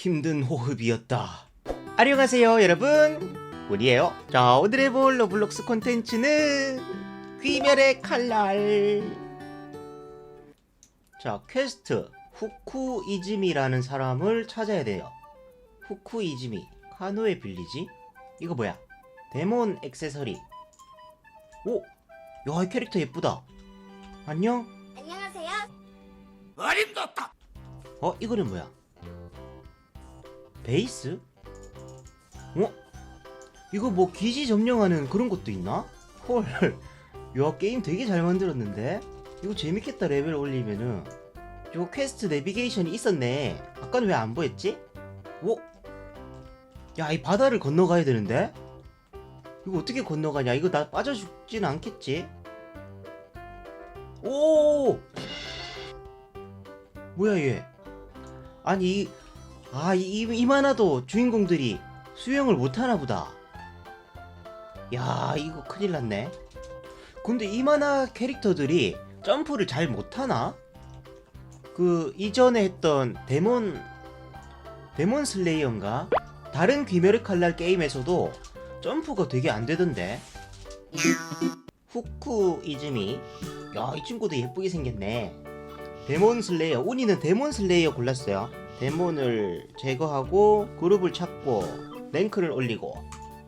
힘든 호흡이었다. 안녕하세요, 여러분. 우리예요. 자, 오늘 해볼 로블록스 콘텐츠는 귀멸의 칼날. 자, 퀘스트 후쿠 이즈미라는 사람을 찾아야 돼요. 후쿠 이즈미 카노에 빌리지? 이거 뭐야? 데몬 액세서리. 오, 야, 이 캐릭터 예쁘다. 안녕. 안녕하세요. 어림도다. 어, 이거는 뭐야? 베이스? 어? 이거 뭐 기지 점령하는 그런 것도 있나? 헐, 야 게임 되게 잘 만들었는데? 이거 재밌겠다 레벨 올리면은 이거 퀘스트 내비게이션이 있었네 아까는 왜 안 보였지? 오? 야 이 바다를 건너가야 되는데? 이거 어떻게 건너가냐 이거 나 빠져 죽진 않겠지? 오! 뭐야 얘 아니 이- 아 이, 이만하도 주인공들이 수영을 못하나 보다. 야 이거 큰일 났네. 근데 이만한 캐릭터들이 점프를 잘 못하나? 그 이전에 했던 데몬 데몬 슬레이어인가? 다른 귀멸의 칼날 게임에서도 점프가 되게 안 되던데. 후쿠 이즈미. 야 이 친구도 예쁘게 생겼네 데몬 슬레이어 운이는 데몬 슬레이어 골랐어요 데몬을 제거하고 그룹을 찾고 랭크를 올리고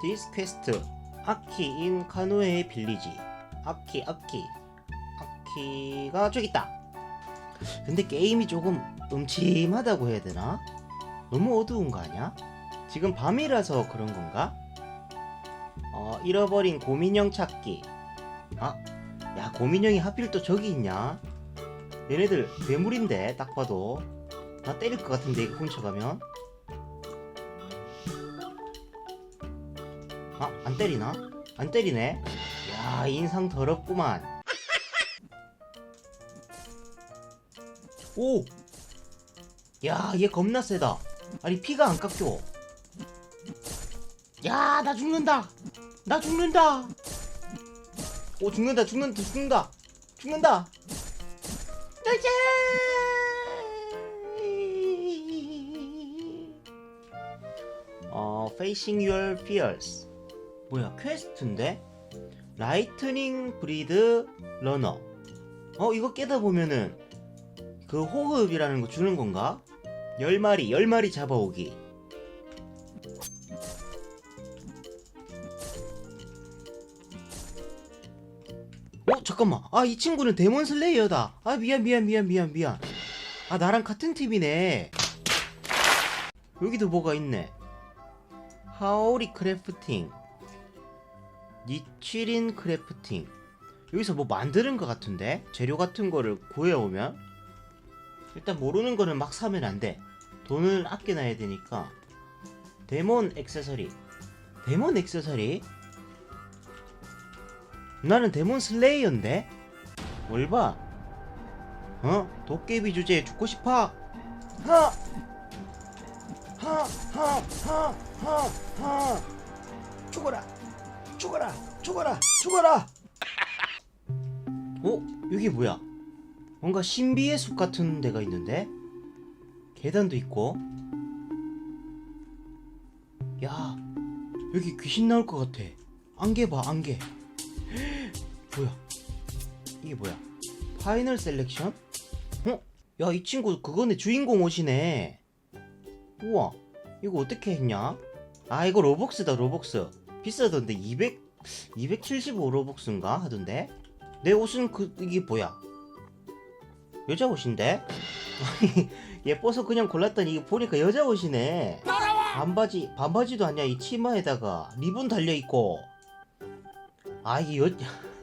디스 퀘스트 아키 인 카노에 빌리지 아키 아키 아키가 저기 있다 근데 게임이 조금 음침하다고 해야 되나? 너무 어두운 거 아니야? 지금 밤이라서 그런 건가? 어 잃어버린 고민형 찾기 아 야 고민형이 하필 또 저기 있냐 얘네들 괴물인데 딱 봐도 나 때릴 것 같은데 이거 훔쳐가면. 아 안 때리나? 안 때리네. 야 인상 더럽구만. 오! 야 얘 겁나 세다. 아니 피가 안 깎여. 야 나 죽는다! 나 죽는다! 오 죽는다 죽는다 죽는다! 죽는다 짜잔 어 Facing Your Fears. 뭐야 퀘스트인데? 라이트닝 브리드 러너 어 이거 깨다 보면은 그 호흡이라는 거 주는 건가? 10마리 10마리 잡아오기 잠깐만. 아 이 친구는 데몬 슬레이어다. 아 미안 미안 미안 미안 미안. 아 나랑 같은 팀이네. 여기도 뭐가 있네. 하오리 크래프팅. 니치린 크래프팅. 여기서 뭐 만드는 것 같은데? 재료 같은 거를 구해오면? 일단 모르는 거는 막 사면 안돼. 돈을 아껴놔야 되니까. 데몬 액세서리. 데몬 액세서리 나는 데몬 슬레이어인데? 뭘 봐? 어? 도깨비 주제에 죽고 싶어? 하! 하! 하! 하! 하! 하! 죽어라! 죽어라! 죽어라! 죽어라! 어? 여기 뭐야? 뭔가 신비의 숲 같은 데가 있는데? 계단도 있고 야 여기 귀신 나올 것 같아 안개 봐 안개 뭐야? 이게 뭐야? 파이널 셀렉션? 어? 야, 이 친구 그거네 주인공 옷이네. 우와, 이거 어떻게 했냐? 아, 이거 로벅스다, 로벅스. 비싸던데 200 275 로벅스인가 하던데. 내 옷은 그 이게 뭐야? 여자 옷인데? 아니, 예뻐서 그냥 골랐더니 이거 보니까 여자 옷이네. 반바지, 반바지도 아니야. 이 치마에다가 리본 달려 있고. 아, 이게 여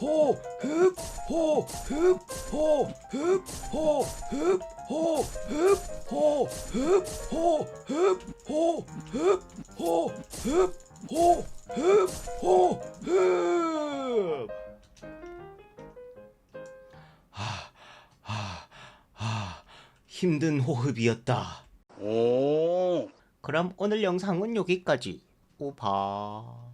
호, 흡, 호, 흡, 호, 흡, 호, 흡, 호, 흡, 호, 흡, 호, 흡, 호, 흡, 호, 흡, 호, 흡, 호, 흡. 아, 아, 아, 힘든 호흡이었다. 오. 그럼 오늘 영상은 여기까지. 오바.